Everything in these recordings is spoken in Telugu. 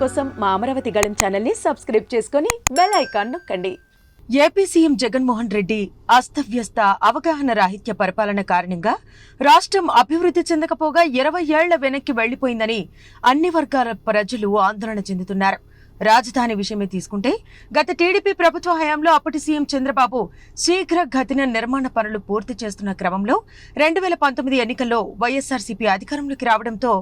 కోసం మా అమరావతి గళం ఛానల్ని సబ్స్క్రైబ్ చేసుకుని బెల్ ఐకాన్ నొక్కండి. ఏపీ సీఎం జగన్మోహన్ రెడ్డి అస్తవ్యస్త అవగాహన రాహిత్య పరిపాలన కారణంగా రాష్ట్రం అభివృద్ధి చెందకపోగా ఇరవై ఏళ్ళ వెనక్కి వెళ్ళిపోయిందని అన్ని వర్గాల ప్రజలు ఆందోళన చెందుతున్నారు. రాజధాని విషయమే తీసుకుంటే గత టీడీపీ ప్రభుత్వ హయాంలో అప్పటి సీఎం చంద్రబాబు శీఘ్ర గతిన నిర్మాణ పనులు పూర్తి చేస్తున్న క్రమంలో రెండు వేల పంతొమ్మిది ఎన్నికల్లో వైఎస్ఆర్సీపీ అధికారంలోకి రావడంతో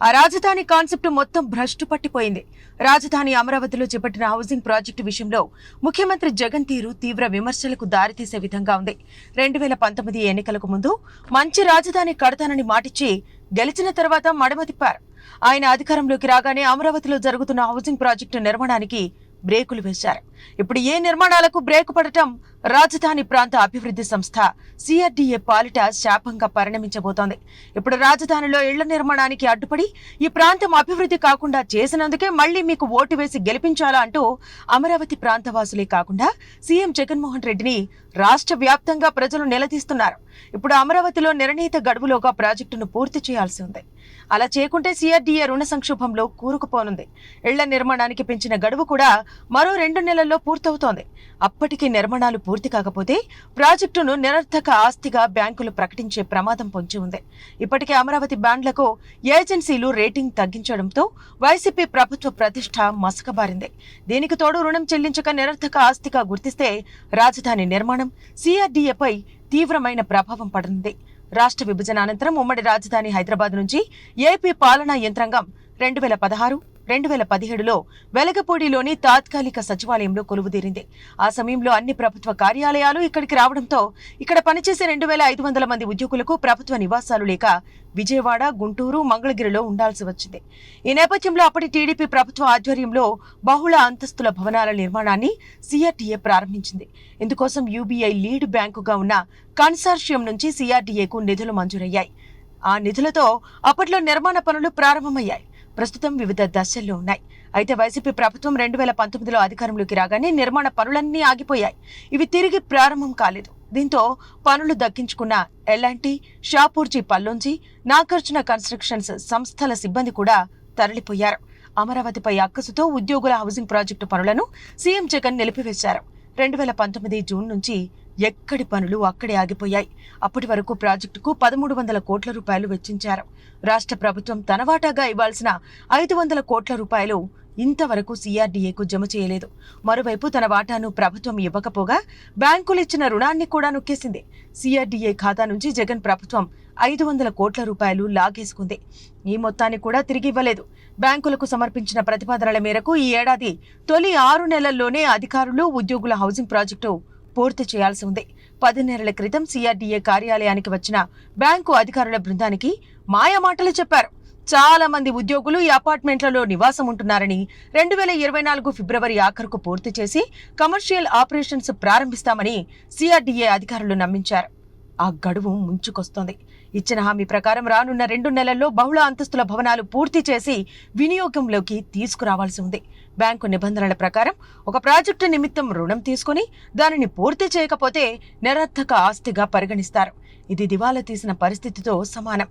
ఆ రాజధాని కాన్సెప్ట్ మొత్తం భ్రష్టు పట్టిపోయింది. రాజధాని అమరావతిలో చేపట్టిన హౌసింగ్ ప్రాజెక్టు విషయంలో ముఖ్యమంత్రి జగన్ తీరు తీవ్ర విమర్శలకు దారితీసే విధంగా ఉంది. రెండు వేల పంతొమ్మిది ఎన్నికలకు ముందు మంచి రాజధాని కడతానని మాటిచ్చి గెలిచిన తర్వాత మడమ తిప్పారు. ఆయన అధికారంలోకి రాగానే అమరావతిలో జరుగుతున్న హౌసింగ్ ప్రాజెక్టు నిర్మాణానికి బ్రేకులు వేశారు. ఇప్పుడు ఏ నిర్మాణాలకు బ్రేకు పడటం రాజధాని ప్రాంత అభివృద్ధి సంస్థ సిఆర్డీఏ పాలిట శాపంగా పరిణమించబోతోంది. ఇప్పుడు రాజధానిలో ఇళ్ళ నిర్మాణానికి అడ్డుపడి ఈ ప్రాంతం అభివృద్ధి కాకుండా చేసినందుకే మళ్ళీ మీకు ఓటు వేసి గెలిపించాలా అంటూ అమరావతి ప్రాంతవాసులే కాకుండా సీఎం జగన్మోహన్ రెడ్డిని రాష్ట్ర వ్యాప్తంగా ప్రజలు నిలదీస్తున్నారు. ఇప్పుడు అమరావతిలో నిర్ణీత గడువులోగా ప్రాజెక్టును పూర్తి చేయాల్సి ఉంది. అలా చేయకుంటే సిఆర్డీఏ రుణ సంక్షోభంలో కూరుకుపోనుంది. ఇళ్ళ నిర్మాణానికి పెంచిన గడువు కూడా మరో రెండు నెలల్లో పూర్తవుతోంది. అప్పటికి నిర్మాణాలు పూర్తి కాకపోతే ప్రాజెక్టును నిరర్థక ఆస్తిగా బ్యాంకులు ప్రకటించే ప్రమాదం పొంచి ఉంది. ఇప్పటికే అమరావతి బాండ్లకు ఏజెన్సీలు రేటింగ్ తగ్గించడంతో వైసీపీ ప్రభుత్వ ప్రతిష్ట మసకబారింది. దీనికి తోడు రుణం చెల్లించక నిరర్థక ఆస్తిగా గుర్తిస్తే రాజధాని నిర్మాణం సిఆర్డీఏపై తీవ్రమైన ప్రభావం పడనుంది రాష్ట్ర విభజన అనంతరం ఉమ్మడి రాజధాని హైదరాబాద్ నుంచి ఏపీ పాలనా యంత్రాంగం రెండు వేల పదహారు రెండు వేల పదిహేడులో వెలగపూడిలోని తాత్కాలిక సచివాలయంలో కొలువుదీరింది. ఆ సమయంలో అన్ని ప్రభుత్వ కార్యాలయాలు ఇక్కడికి రావడంతో ఇక్కడ పనిచేసే రెండు వేల ఐదు వందల మంది ఉద్యోగులకు ప్రభుత్వ నివాసాలు లేక విజయవాడ గుంటూరు మంగళగిరిలో ఉండాల్సి వచ్చింది. ఈ నేపథ్యంలో అప్పటి టీడీపీ ప్రభుత్వ ఆధ్వర్యంలో బహుళ అంతస్తుల భవనాల నిర్మాణాన్ని సిఆర్టీఏ ప్రారంభించింది. ఇందుకోసం యూబీఐ లీడ్ బ్యాంకుగా ఉన్న కన్సార్షియం నుంచి సిఆర్టీఏకు నిధులు మంజూరయ్యాయి. ఆ నిధులతో అప్పట్లో నిర్మాణ పనులు ప్రారంభమయ్యాయి. ప్రస్తుతం వివిధ దశల్లో ఉన్నాయి. అయితే వైసీపీ ప్రభుత్వం రెండు వేల పంతొమ్మిదిలో అధికారంలోకి రాగానే నిర్మాణ పనులన్నీ ఆగిపోయాయి. ఇవి తిరిగి ప్రారంభం కాలేదు. దీంతో పనులు దక్కించుకున్న L and T Shapoorji Pallonji Nagarjuna constructions సంస్థల సిబ్బంది కూడా తరలిపోయారు. అమరావతిపై అక్కసుతో ఉద్యోగుల హౌసింగ్ ప్రాజెక్టు పనులను సీఎం జగన్ నిలిపివేశారు. రెండు వేల పంతొమ్మిది జూన్ నుంచి ఎక్కడి పనులు అక్కడే ఆగిపోయాయి. అప్పటి వరకు ప్రాజెక్టుకు పదమూడు వందల కోట్ల రూపాయలు వెచ్చించారు. రాష్ట్ర ప్రభుత్వం తన వాటాగా ఇవ్వాల్సిన ఐదు వందల కోట్ల రూపాయలు ఇంతవరకు సీఆర్డీఏకు జమ చేయలేదు. మరోవైపు తన వాటాను ప్రభుత్వం ఇవ్వకపోగా బ్యాంకులు ఇచ్చిన రుణాన్ని కూడా నొక్కేసింది. సీఆర్డీఏ ఖాతా నుంచి జగన్ ప్రభుత్వం ఐదు వందల కోట్ల రూపాయలు లాగేసుకుంది. ఈ మొత్తాన్ని కూడా తిరిగి ఇవ్వలేదు. బ్యాంకులకు సమర్పించిన ప్రతిపాదనల మేరకు ఈ ఏడాది తొలి ఆరు నెలల్లోనే అధికారులు ఉద్యోగుల హౌసింగ్ ప్రాజెక్టు పూర్తి చేయాల్సి ఉంది. పది నెలల క్రితం సిఆర్డీఏ కార్యాలయానికి వచ్చిన బ్యాంకు అధికారుల బృందానికి మాయమాటలు చెప్పారు. చాలా మంది ఉద్యోగులు ఈ అపార్ట్మెంట్లలో నివాసం ఉంటున్నారని రెండు వేల ఇరవై నాలుగు ఫిబ్రవరి ఆఖరుకు పూర్తి చేసి కమర్షియల్ ఆపరేషన్స్ ప్రారంభిస్తామని సిఆర్డీఏ అధికారులు నమ్మించారు. ఆ గడువు ముంచుకొస్తోంది. ఇచ్చిన హామీ ప్రకారం రానున్న రెండు నెలల్లో బహుళ అంతస్తుల భవనాలు పూర్తి చేసి వినియోగంలోకి తీసుకురావాల్సి ఉంది. బ్యాంకు నిబంధనల ప్రకారం ఒక ప్రాజెక్టు నిమిత్తం రుణం తీసుకుని దానిని పూర్తి చేయకపోతే నిరర్థక ఆస్తిగా పరిగణిస్తారు. ఇది దివాలా తీసిన పరిస్థితితో సమానం.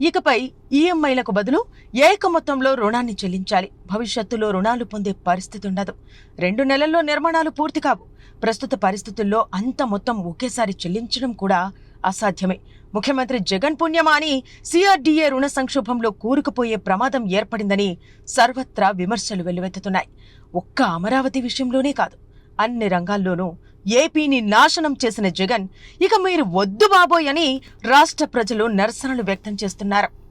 ఇకపై ఈఎంఐలకు బదులు ఏక మొత్తంలో రుణాన్ని చెల్లించాలి. భవిష్యత్తులో రుణాలు పొందే పరిస్థితి ఉండదు. రెండు నెలల్లో నిర్మాణాలు పూర్తి కావు. ప్రస్తుత పరిస్థితుల్లో అంత మొత్తం ఒకేసారి చెల్లించడం కూడా అసాధ్యమే. ముఖ్యమంత్రి జగన్ పుణ్యమా అని సిఆర్డీఏ రుణ సంక్షోభంలో కూరుకుపోయే ప్రమాదం ఏర్పడిందని సర్వత్రా విమర్శలు వెల్లువెత్తుతున్నాయి. ఒక్క అమరావతి విషయంలోనే కాదు అన్ని రంగాల్లోనూ ఏపీని నాశనం చేసిన జగన్ ఇక మీరు వద్దు బాబోయ్ అని రాష్ట్ర ప్రజలు నిరసనలు వ్యక్తం చేస్తున్నారు.